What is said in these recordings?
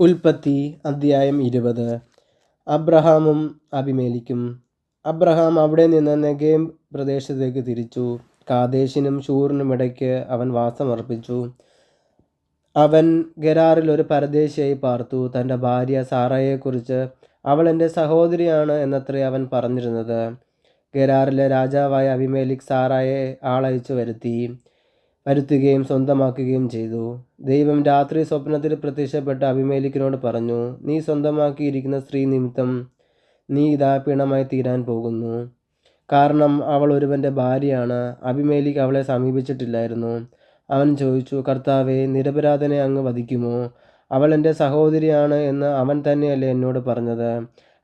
ഉൽപ്പത്തി അദ്ധ്യായം ഇരുപത്. അബ്രഹാമും അഭിമേലിക്കും അബ്രഹാം അവിടെ നിന്ന് നെഗേം പ്രദേശത്തേക്ക് തിരിച്ചു. കാദേശിനും ഷൂറിനും ഇടയ്ക്ക് അവൻ വാസമർപ്പിച്ചു. അവൻ ഗരാറിൽ ഒരു പരദേശിയായി പാർത്തു. തന്റെ ഭാര്യ സാറയെക്കുറിച്ച് അവൾ എന്റെ സഹോദരിയാണ് എന്നത്രേ അവൻ പറഞ്ഞിരുന്നത്. ഗരാറിലെ രാജാവായ അഭിമേലിക് സാറായെ ആളയച്ചു വരുത്തി. വരുത്തുകയും സ്വന്തമാക്കുകയും ചെയ്തു. ദൈവം രാത്രി സ്വപ്നത്തിൽ പ്രത്യക്ഷപ്പെട്ട അഭിമേലിക്കിനോട് പറഞ്ഞു നീ സ്വന്തമാക്കിയിരിക്കുന്ന സ്ത്രീ നിമിത്തം നീ ഇതാ പിണമായി തീരാൻ പോകുന്നു. കാരണം അവൾ ഒരുവന്റെ ഭാര്യയാണ്. അഭിമേലിക്ക് അവളെ സമീപിച്ചിട്ടില്ലായിരുന്നു. അവൻ ചോദിച്ചു കർത്താവെ നിരപരാധനെ അങ്ങ് വധിക്കുമോ? അവൾ എന്റെ സഹോദരിയാണ് എന്ന് അവൻ തന്നെയല്ലേ എന്നോട് പറഞ്ഞത്.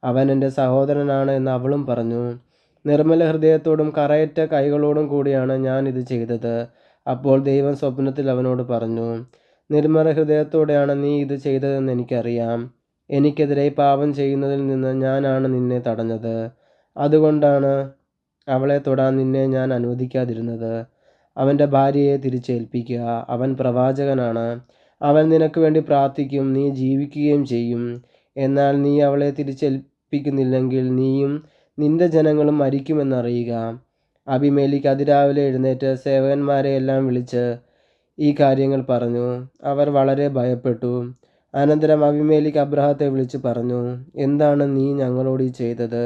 അവൻ എന്റെ സഹോദരനാണ് എന്ന് അവളും പറഞ്ഞു. നിർമ്മല ഹൃദയത്തോടും കറയറ്റ കൈകളോടും കൂടിയാണ് ഞാൻ ഇത് ചെയ്തത്. അപ്പോൾ ദൈവം സ്വപ്നത്തിൽ അവനോട് പറഞ്ഞു നിർമ്മല ഹൃദയത്തോടെയാണ് നീ ഇത് ചെയ്തതെന്ന് എനിക്കറിയാം. എനിക്കെതിരെ പാപം ചെയ്യുന്നതിൽ നിന്ന് ഞാനാണ് നിന്നെ തടഞ്ഞത്. അതുകൊണ്ടാണ് അവളെ തൊടാൻ നിന്നെ ഞാൻ അനുവദിക്കാതിരുന്നത്. അവന്റെ ഭാര്യയെ തിരിച്ചേൽപ്പിക്കുക. അവൻ പ്രവാചകനാണ്. അവൻ നിനക്ക് വേണ്ടി പ്രാർത്ഥിക്കും. നീ ജീവിക്കുകയും ചെയ്യും. എന്നാൽ നീ അവളെ തിരിച്ചേൽപ്പിക്കുന്നില്ലെങ്കിൽ നീയും നിന്റെ ജനങ്ങളും മരിക്കുമെന്നറിയുക. അഭിമേലിക്ക് അതിരാവിലെ എഴുന്നേറ്റ് സേവകന്മാരെ എല്ലാം വിളിച്ച് ഈ കാര്യങ്ങൾ പറഞ്ഞു. അവർ വളരെ ഭയപ്പെട്ടു. അനന്തരം അഭിമേലിക്ക് അബ്രഹത്തെ വിളിച്ച് പറഞ്ഞു എന്താണ് നീ ഞങ്ങളോട് ഈ ചെയ്തത്?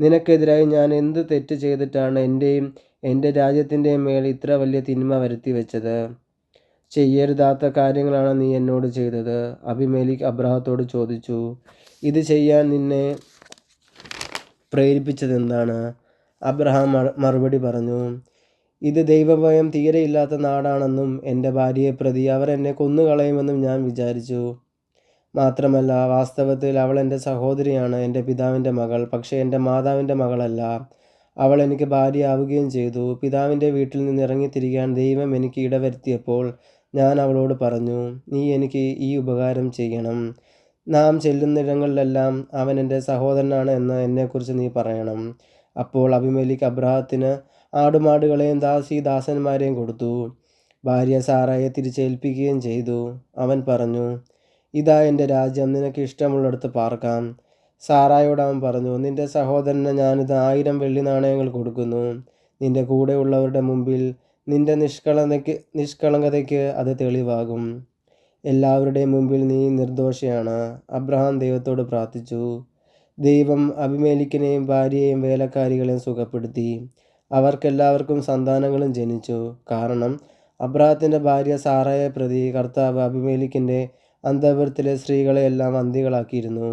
നിനക്കെതിരായി ഞാൻ എന്ത് തെറ്റ് ചെയ്തിട്ടാണ് എന്റെയും എന്റെ രാജ്യത്തിന്റെയും മേൽ ഇത്ര വലിയ തിന്മ വരുത്തി വെച്ചത്? ചെയ്യരുതാത്ത കാര്യങ്ങളാണ് നീ എന്നോട് ചെയ്തത്. അഭിമേലിക് അബ്രഹത്തോട് ചോദിച്ചു ഇത് ചെയ്യാൻ നിന്നെ പ്രേരിപ്പിച്ചത് എന്താണ് അബ്രഹാം മറുപടി പറഞ്ഞു ഇത് ദൈവഭയം തീരെയില്ലാത്ത നാടാണെന്നും എന്റെ ഭാര്യയെ പ്രതി അവർ എന്നെ കൊന്നുകളയുമെന്നും ഞാൻ വിചാരിച്ചു. മാത്രമല്ല വാസ്തവത്തിൽ അവൾ എന്റെ സഹോദരിയാണ് എന്റെ പിതാവിന്റെ മകൾ പക്ഷേ എന്റെ മാതാവിന്റെ മകളല്ല. അവൾ എനിക്ക് ഭാര്യയാവുകയും ചെയ്തു. പിതാവിന്റെ വീട്ടിൽ നിന്ന് ഇറങ്ങിത്തിരിക്കാൻ ദൈവം എനിക്ക് ഇടവരുത്തിയപ്പോൾ ഞാൻ അവളോട് പറഞ്ഞു നീ എനിക്ക് ഈ ഉപകാരം ചെയ്യണം. നാം ചെല്ലുന്നിടങ്ങളിലെല്ലാം അവൻ എന്റെ സഹോദരനാണ് എന്ന് എന്നെക്കുറിച്ച് നീ പറയണം. അപ്പോൾ അഭിമേലിക്ക് അബ്രഹത്തിന് ആടുമാടുകളെയും ദാസി ദാസന്മാരെയും കൊടുത്തു. ഭാര്യ സാറയെ തിരിച്ചേൽപ്പിക്കുകയും ചെയ്തു. അവൻ പറഞ്ഞു ഇതാ എന്റെ രാജ്യം നിനക്ക് ഇഷ്ടമുള്ളിടത്ത് പാർക്കാം. സാറായോട് അവൻ പറഞ്ഞു നിന്റെ സഹോദരന് ഞാനിത് ആയിരം വെള്ളി നാണയങ്ങൾ കൊടുക്കുന്നു. നിന്റെ കൂടെയുള്ളവരുടെ മുമ്പിൽ നിന്റെ നിഷ്കളങ്കയ്ക്ക് നിഷ്കളങ്കതയ്ക്ക് അത് തെളിവാകും. എല്ലാവരുടെയും മുമ്പിൽ നീ നിർദോഷയാണ്. അബ്രഹാം ദൈവത്തോട് പ്രാർത്ഥിച്ചു. ദൈവം അഭിമേലിക്കിനെയും ഭാര്യയെയും വേലക്കാരികളെയും സുഖപ്പെടുത്തി. അവർക്കെല്ലാവർക്കും സന്താനങ്ങളും ജനിച്ചു. കാരണം അബ്രാഹത്തിന്റെ ഭാര്യ സാറയെ പ്രതി കർത്താവ് അഭിമേലിക്കിന്റെ അന്തപുരത്തിലെ സ്ത്രീകളെയെല്ലാം അന്തികളാക്കിയിരുന്നു.